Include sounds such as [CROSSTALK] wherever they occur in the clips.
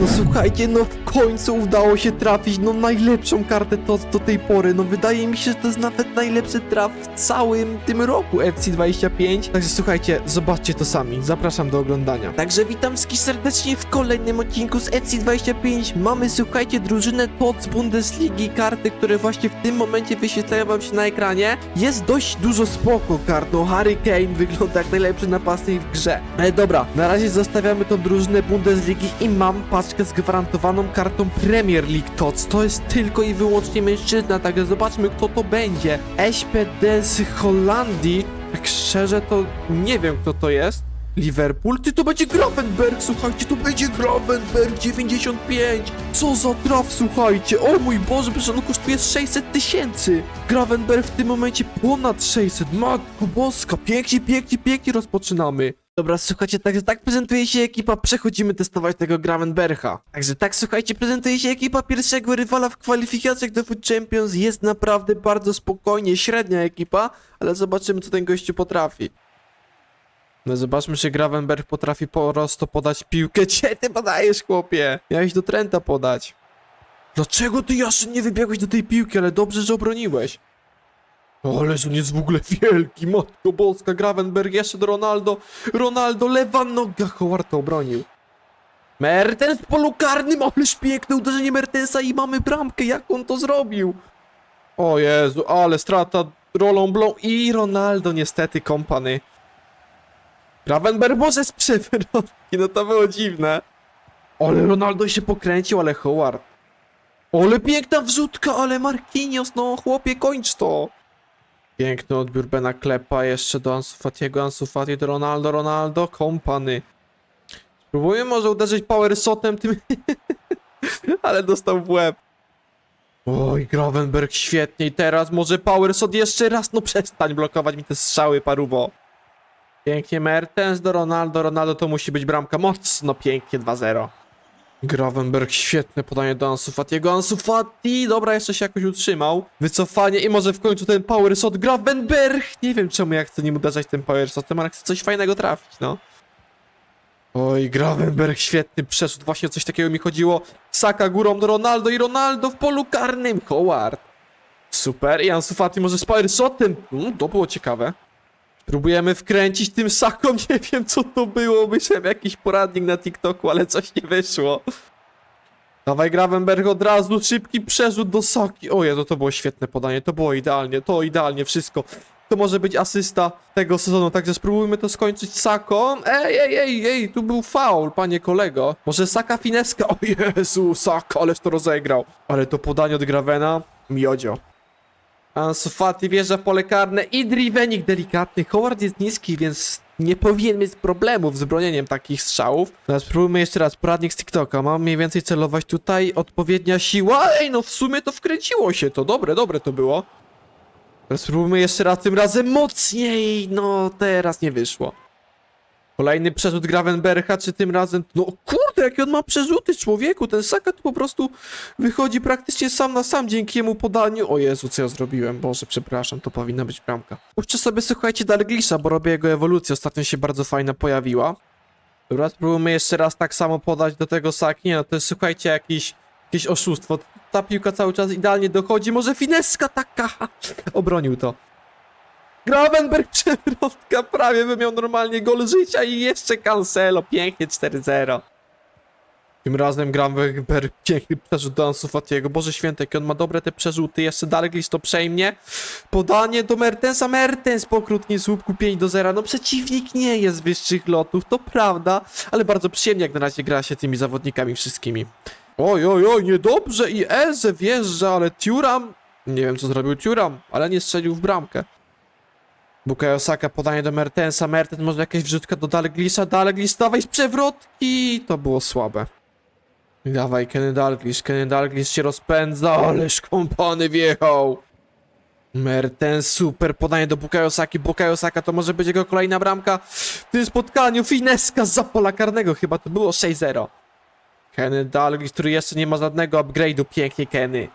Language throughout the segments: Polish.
No słuchajcie, no w końcu udało się trafić, no najlepszą kartę to do tej pory. No wydaje mi się, że to jest nawet najlepszy traf w całym tym roku FC25. Także słuchajcie, zobaczcie to sami. Zapraszam do oglądania. Także witam wszystkich serdecznie w kolejnym odcinku z FC25. Mamy, słuchajcie, drużynę TOT Bundesligi, karty, które właśnie w tym momencie wyświetlają wam się na ekranie. Jest dość dużo spoko kart, no Harry Kane wygląda jak najlepszy napastnik w grze. Ale dobra, na razie zostawiamy tą drużynę Bundesligi i mam z gwarantowaną kartą Premier League TOTS. To jest tylko i wyłącznie mężczyzna, także zobaczmy kto to będzie. SPD z Holandii. Tak szczerze to nie wiem kto to jest. Liverpool? Ty to będzie Gravenberg, słuchajcie, to będzie Gravenberg 95! Co za traf, słuchajcie! O mój Boże, przecież on kosztuje 600 tysięcy! Gravenberg w tym momencie ponad 600, matko boska, pięknie, pięknie, pięknie rozpoczynamy! Dobra, słuchajcie, także tak prezentuje się ekipa, przechodzimy testować tego Gravenbercha. Także tak, słuchajcie, prezentuje się ekipa pierwszego rywala w kwalifikacjach do Food Champions, jest naprawdę bardzo spokojnie, średnia ekipa, ale zobaczymy co ten gościu potrafi. No zobaczmy, czy Gravenberg potrafi po prostu podać piłkę. [LAUGHS] Gdzie ty podajesz, chłopie? Miałeś do Trenta podać. Dlaczego ty jeszcze nie wybiegłeś do tej piłki, ale dobrze, że obroniłeś. Ależ on jest w ogóle wielki, matko boska, Gravenberg jeszcze do Ronaldo. Ronaldo, lewa noga, Howard to obronił. Mertens w polu karnym, ależ piękne uderzenie Mertensa i mamy bramkę, jak on to zrobił? O Jezu, ale strata rolą blą i Ronaldo niestety kompany. Gravenberg może z przewrotki, no to było dziwne. Ale Ronaldo się pokręcił, ale Howard. Ale piękna wrzutka, ale Marquinhos, no chłopie, kończ to. Piękny odbiór Bena Klepa, jeszcze do Ansu Fatiego, Ansu Fati do Ronaldo, Ronaldo, kompany. Spróbuję może uderzyć power shotem tym, [LAUGHS] ale dostał w łeb. Oj, Gravenberg świetnie i teraz może power shot jeszcze raz, no przestań blokować mi te strzały, parubo. Pięknie Mertens do Ronaldo. Ronaldo to musi być bramka. Mocno pięknie 2-0. Gravenberg, świetne podanie do Ansu Fatiego. Ansu Fati, dobra, jeszcze się jakoś utrzymał. Wycofanie i może w końcu ten power shot. Gravenberg! Nie wiem czemu ja chcę nim uderzać tym power shotem, ale chcę coś fajnego trafić, no. Oj, Gravenberg, świetny przeszód. Właśnie coś takiego mi chodziło. Saka górą do Ronaldo i Ronaldo w polu karnym. Howard. Super. I Ansu Fati może z power shotem. Mm, to było ciekawe. Próbujemy wkręcić tym saką, [LAUGHS] nie wiem co to było, myślałem jakiś poradnik na TikToku, ale coś nie wyszło. Dawaj Gravenberg od razu, szybki przerzut do Saki. O Jezu, to było świetne podanie, to było idealnie, to idealnie wszystko. To może być asysta tego sezonu, także spróbujmy to skończyć Saką. Ej, ej, ej, ej, tu był faul, panie kolego. Może Saka fineska? [LAUGHS] O Jezu, Saka, ależ to rozegrał. Ale to podanie od Gravena, miodzio. Ansu Fati wjeżdża w pole karne i drivenik delikatny. Howard jest niski, więc nie powinien mieć problemów z bronieniem takich strzałów. Teraz spróbujmy jeszcze raz. Poradnik z TikToka. Mam mniej więcej celować tutaj. Odpowiednia siła. Ej, no w sumie to wkręciło się to. Dobre, dobre to było. Teraz spróbujmy jeszcze raz, tym razem mocniej. No, teraz nie wyszło. Kolejny przerzut Gravenbercha, czy tym razem... No kurde, jakie on ma przerzuty, człowieku! Ten Saka tu po prostu wychodzi praktycznie sam na sam dzięki jemu podaniu. O Jezu, co ja zrobiłem? Boże, przepraszam, to powinna być bramka. Puszczę sobie, słuchajcie, Dalglisza, bo robię jego ewolucję. Ostatnio się bardzo fajna pojawiła. Dobra, spróbujmy jeszcze raz tak samo podać do tego Saki. Nie, no to jest, słuchajcie, jakiś, jakieś oszustwo. Ta piłka cały czas idealnie dochodzi. Może fineska taka! [LAUGHS] Obronił to. Gravenberg [LAUGHS] przewrotka, prawie by miał normalnie gol życia i jeszcze Cancelo, pięknie 4-0. Tym razem Gravenberg piękny przerzut do Fatiego, Boże święty, jakie on ma dobre te przerzuty, jeszcze Dalglish to przejmie. Podanie do Mertensa, Mertens po krótkim słupku 5 do 0, no przeciwnik nie jest wyższych lotów, to prawda, ale bardzo przyjemnie jak na razie gra się tymi zawodnikami wszystkimi. Oj, oj, oj, niedobrze i Eze wjeżdża, ale Turam, nie wiem co zrobił Turam, ale nie strzelił w bramkę. Bukayo Saka, podanie do Mertensa, Mertens może jakaś wrzutka do Dalglisza, Dalglish dawaj z przewrotki, to było słabe. Dawaj Kenny Dalglish, Kenny Dalglish się rozpędza, [LAUGHS] ależ kompany wjechał. Mertens, super podanie do Bukayo Saki, Bukayo Saka to może być jego kolejna bramka w tym spotkaniu, fineska za pola karnego, chyba to było 6-0. Kenny Dalglish, który jeszcze nie ma żadnego upgrade'u, pięknie Kenny.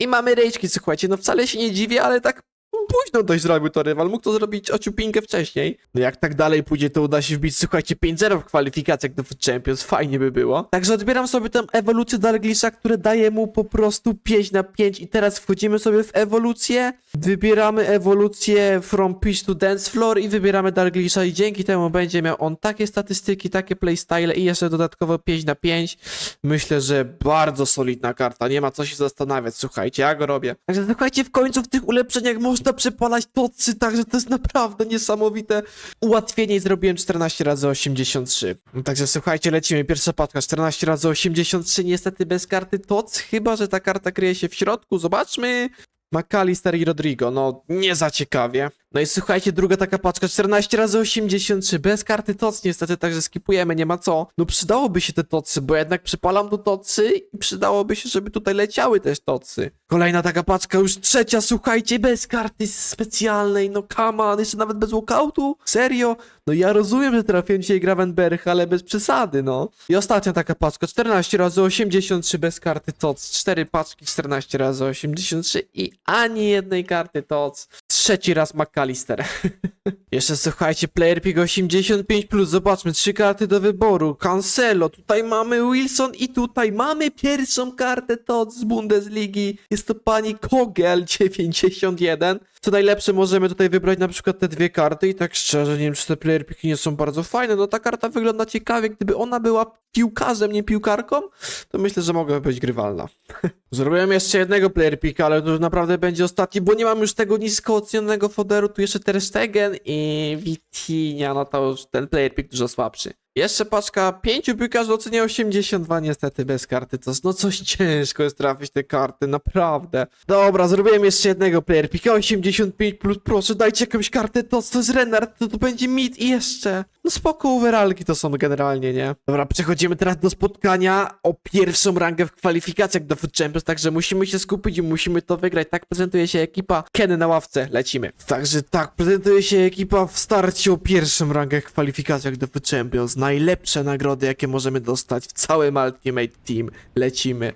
I mamy rejczki, słuchajcie, no wcale się nie dziwię, ale tak późno dość zrobił to rywal, mógł to zrobić ociupinkę wcześniej. No jak tak dalej pójdzie, to uda się wbić, słuchajcie, 5-0 w kwalifikacjach do Champions, fajnie by było. Także odbieram sobie tę ewolucję Darglisza, które daje mu po prostu 5 na 5 i teraz wchodzimy sobie w ewolucję, wybieramy ewolucję From Pitch to Dance Floor i wybieramy Darglisza i dzięki temu będzie miał on takie statystyki, takie playstyle i jeszcze dodatkowo 5 na 5. Myślę, że bardzo solidna karta, nie ma co się zastanawiać, słuchajcie, ja go robię. Także słuchajcie, w końcu w tych ulepszeniach można przepalać tocy, także to jest naprawdę niesamowite ułatwienie zrobiłem 14 razy 83. No Także słuchajcie, lecimy, pierwsza patka, 14 razy 83, niestety bez karty toc, chyba, że ta karta kryje się w środku, zobaczmy. McAllister i Rodrigo, no nie za ciekawie. No i słuchajcie, druga taka paczka, 14 razy 83, bez karty toc niestety, także skipujemy, nie ma co. No przydałoby się te tocy, bo jednak przypalam do tocy i przydałoby się, żeby tutaj leciały też tocy. Kolejna taka paczka, już trzecia, słuchajcie, bez karty specjalnej, no come on, jeszcze nawet bez walkoutu? Serio? No ja rozumiem, że trafiłem dzisiaj Gravenberg, ale bez przesady, no. I ostatnia taka paczka, 14 razy 83 bez karty TOC, 4 paczki 14 razy 83 i ani jednej karty TOC. Trzeci raz McAllister. [LAUGHS] Jeszcze słuchajcie, Player Pick 85+, plus, zobaczmy, trzy karty do wyboru, Cancelo, tutaj mamy Wilson i tutaj mamy pierwszą kartę TOC z Bundesligi. Jest to pani Kogel 91. Co najlepsze, możemy tutaj wybrać na przykład te dwie karty i tak szczerze, nie wiem, czy te player piki nie są bardzo fajne. No ta karta wygląda ciekawie, gdyby ona była piłkarzem, nie piłkarką, to myślę, że mogłaby być grywalna. [LAUGHS] Zrobiłem jeszcze jednego player pika, ale to już naprawdę będzie ostatni, bo nie mam już tego nisko ocenionego foderu, tu jeszcze Ter Stegen i Vitinha, no to już ten player pick dużo słabszy. Jeszcze paczka pięciu piłkarzy o cenie 82, niestety bez karty. To, no coś ciężko jest trafić te karty, naprawdę. Dobra, zrobiłem jeszcze jednego player picka 85 plus, proszę dajcie jakąś kartę, to, to jest Renard, to, to będzie mid i jeszcze. No spoko, overallki to są generalnie, nie? Dobra, przechodzimy teraz do spotkania o pierwszą rangę w kwalifikacjach do Food Champions, także musimy się skupić i musimy to wygrać. Tak prezentuje się ekipa Kenny na ławce, lecimy. Także tak, prezentuje się ekipa w starciu o pierwszą rangę w kwalifikacjach do Food Champions. Najlepsze nagrody, jakie możemy dostać w całym Ultimate Team. Lecimy.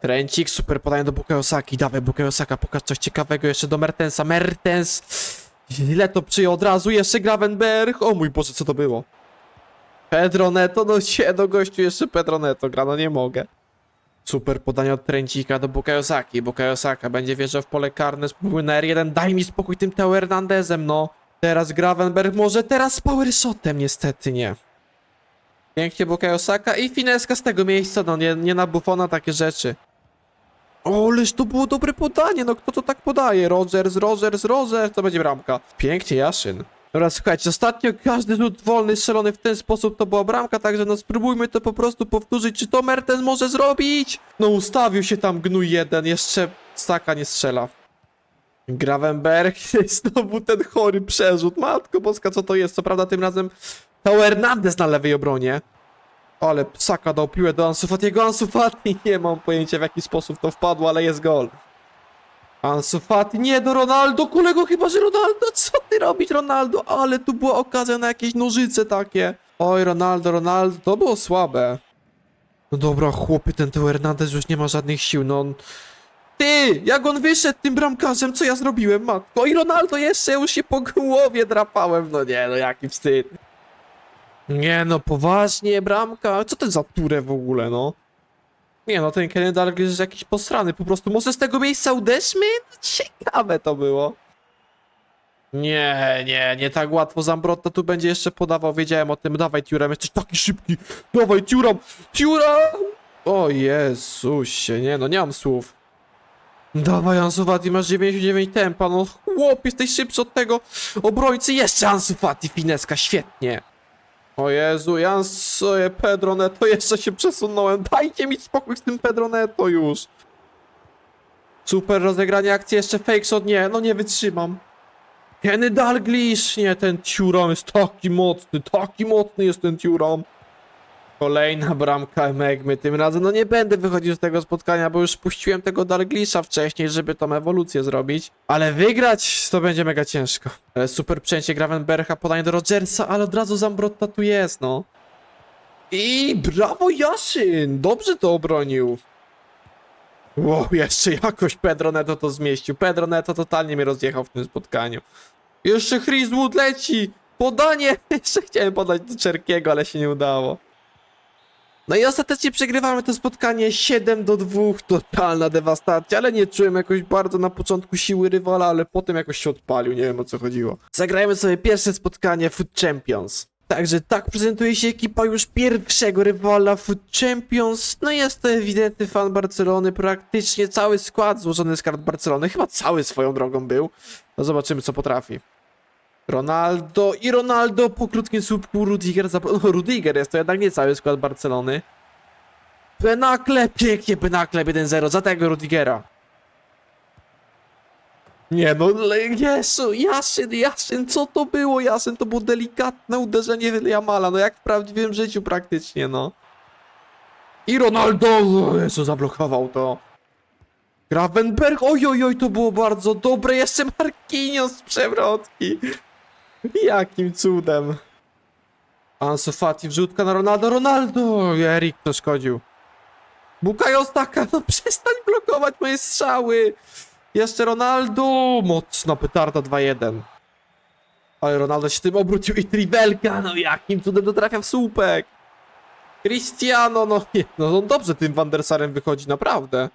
Trencik, super podanie do Bukayo Saki. Dawaj Bukayo Saka, pokaż coś ciekawego jeszcze do Mertensa. Mertens! Źle to przyjął od razu, jeszcze Gravenberg. O mój Boże, co to było? Pedro Neto, no się do gościu jeszcze Pedro Neto gra, no nie mogę. Super podanie od Trencika do Bukayo Saki. Bukayo Saka będzie wjeżdżał w pole karne, spróbuj na R1. Daj mi spokój tym Teo Hernandezem, no. Teraz Gravenberg, może teraz power shotem, niestety nie. Pięknie Bukayo Saka i fineska z tego miejsca, no nie, nie na Buffona takie rzeczy. O, ależ to było dobre podanie, no kto to tak podaje? Rogers, Rogers, Rogers, to będzie bramka. Pięknie, Jaszyn. Dobra, słuchajcie, ostatnio każdy rzut wolny strzelony w ten sposób to była bramka, także no spróbujmy to po prostu powtórzyć, czy to Merten może zrobić? No ustawił się tam gnój jeden, jeszcze Saka nie strzela. Gravenberg, [LAUGHS] znowu ten chory przerzut, matko boska, co to jest? Co prawda tym razem to Hernandez na lewej obronie. Ale Saka dał piłę do Ansu Fatiego. Ansu Fati, [LAUGHS] nie mam pojęcia w jaki sposób to wpadło, ale jest gol. Ansu Fati, nie do Ronaldo, kolego chyba, że Ronaldo, [LAUGHS] co ty robisz Ronaldo? Ale tu była okazja na jakieś nożyce takie. Oj, Ronaldo, Ronaldo, to było słabe. No dobra, chłopy, ten Teo Hernandez już nie ma żadnych sił, no on... Ty, jak on wyszedł tym bramkarzem, co ja zrobiłem, matko? I Ronaldo jeszcze, już się po głowie drapałem, no nie, no jaki wstyd. Nie no, poważnie, bramka. Co to za turę w ogóle, no? Nie no, ten Dalglish jest jakiś posrany, po prostu może z tego miejsca uderzmy? Ciekawe to było. Nie, nie, nie tak łatwo Zambrotta tu będzie jeszcze podawał, wiedziałem o tym, dawaj Tiuram, jesteś taki szybki, dawaj Tiuram, Tiuram! O Jezusie, nie no, nie mam słów. Dawaj Ansu Fati, masz 99 tempa, no chłop, jesteś szybszy od tego obrońcy, jeszcze Ansu Fati, fineska, świetnie. O Jezu, ja sobie Pedro Neto jeszcze się przesunąłem. Dajcie mi spokój z tym Pedro Neto już. Super rozegranie akcji, jeszcze fake shot, nie, no nie wytrzymam. Kenny Dalglish, nie, ten Turam jest taki mocny, taki mocny jest ten Turam. Kolejna bramka Megmy, tym razem no nie będę wychodził z tego spotkania, bo już puściłem tego Dalglisha wcześniej, żeby tą ewolucję zrobić. Ale wygrać to będzie mega ciężko. Ale super przejęcie Gravenbercha, podanie do Rogersa, ale od razu Zambrotta tu jest, no. I brawo Jaszyn, dobrze to obronił. Wow, jeszcze jakoś Pedro Neto to zmieścił. Pedro Neto totalnie mnie rozjechał w tym spotkaniu. Jeszcze Chris leci! Podanie! [LAUGHS] Jeszcze chciałem podać do Czerkiego, ale się nie udało. No i ostatecznie przegrywamy to spotkanie 7 do 2, totalna dewastacja, ale nie czułem jakoś bardzo na początku siły rywala, ale potem jakoś się odpalił, nie wiem o co chodziło. Zagrajmy sobie pierwsze spotkanie Food Champions. Także tak prezentuje się ekipa już pierwszego rywala Food Champions. No jest to ewidentny fan Barcelony, praktycznie cały skład złożony z kart Barcelony, chyba cały swoją drogą był. No zobaczymy co potrafi. Ronaldo i Ronaldo po krótkim słupku Rudiger zap... No, [LAUGHS] Rudiger jest to jednak nie cały skład Barcelony. Benakle, pięknie Benakle 1-0 za tego Rudigera. Nie no, Jezu, Jaszyn, Jaszyn, co to było Jaszyn? To było delikatne uderzenie Jamala, no jak w prawdziwym życiu praktycznie, no. I Ronaldo, Jezu, zablokował to. Gravenberg, oj, oj, oj, to było bardzo dobre, jeszcze Marquinhos z przewrotki. Jakim cudem. Ansu Fati, wrzutka na Ronaldo, Ronaldo! Erik to szkodził. Bukayo Staka, no przestań blokować moje strzały! Jeszcze Ronaldo! Mocna petarda 2-1. Ale Ronaldo się tym obrócił i Tribelka, no jakim cudem dotrafia w słupek! Cristiano, no nie, no on dobrze tym Van der Sarem wychodzi, naprawdę.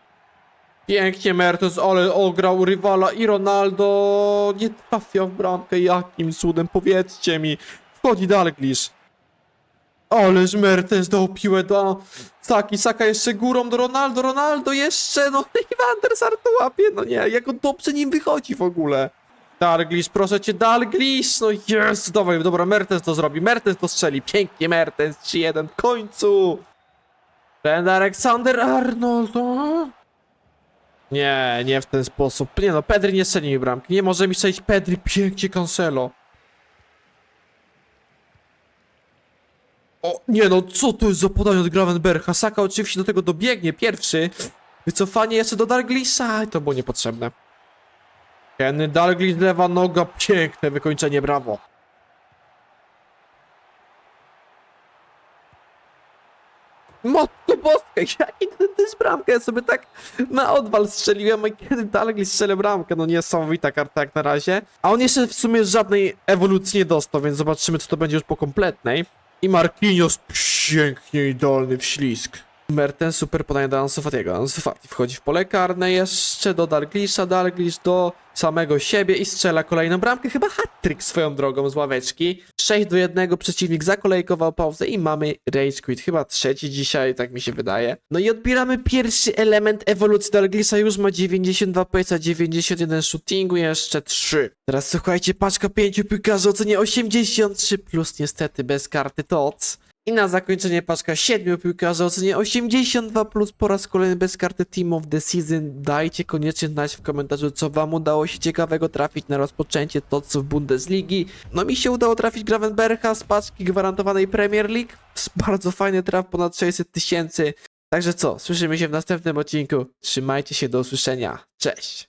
Pięknie Mertens, ale ograł rywala i Ronaldo nie trafia w bramkę. Jakim cudem, powiedzcie mi. Wchodzi Dalglish. Ależ Mertens dał piłę do Saki, Saka jeszcze górą do Ronaldo, Ronaldo jeszcze, no i Van to łapie, no nie, jak on dobrze nim wychodzi w ogóle. Dalglish, proszę cię, Dalglish, no jest, dawaj, dobra, Mertens to zrobi, Mertens to strzeli, pięknie Mertens, 3-1 w końcu. Trent Alexander Arnold? Nie, nie w ten sposób. Nie no, Pedri nie strzeli mi bramki. Nie może mi strzelić Pedri, pięknie Cancelo. O, nie no, co to jest za podanie od Gravenbercha? Saka oczywiście do tego dobiegnie pierwszy. Wycofanie jeszcze do Dalglisza. To było niepotrzebne. Kenny Dalglish, lewa noga, piękne wykończenie, brawo. Matko boska, jaki to, jest bramka, ja sobie tak na odwal strzeliłem, a kiedy dalej strzelę bramkę, no niesamowita karta jak na razie. A on jeszcze w sumie żadnej ewolucji nie dostał, więc zobaczymy co to będzie już po kompletnej. I Marquinhos pięknie idealny wślizg. Mertens super podaje do Ansu Fatiego. Ansu Fati wchodzi w pole karne jeszcze do Dalglisza, Dalglish do samego siebie i strzela kolejną bramkę. Chyba hat-trick swoją drogą z ławeczki. 6 do 1 przeciwnik zakolejkował pauzę i mamy Rage Quit. Chyba trzeci dzisiaj, tak mi się wydaje. No i odbieramy pierwszy element ewolucji Dalglisza. Już ma 92 PS, 91 shootingu, jeszcze 3. Teraz słuchajcie, paczka 5 piłkarzy o cenie 83 plus niestety bez karty TOC. I na zakończenie paczka 7 piłkarzy o cenie 82 plus po raz kolejny bez karty Team of the Season. Dajcie koniecznie znać w komentarzu, co wam udało się ciekawego trafić na rozpoczęcie TOC w Bundesligi. No mi się udało trafić Gravenbercha z paczki gwarantowanej Premier League. [LAUGHS] Bardzo fajny traf, ponad 600 tysięcy. Także co, słyszymy się w następnym odcinku. Trzymajcie się, do usłyszenia. Cześć!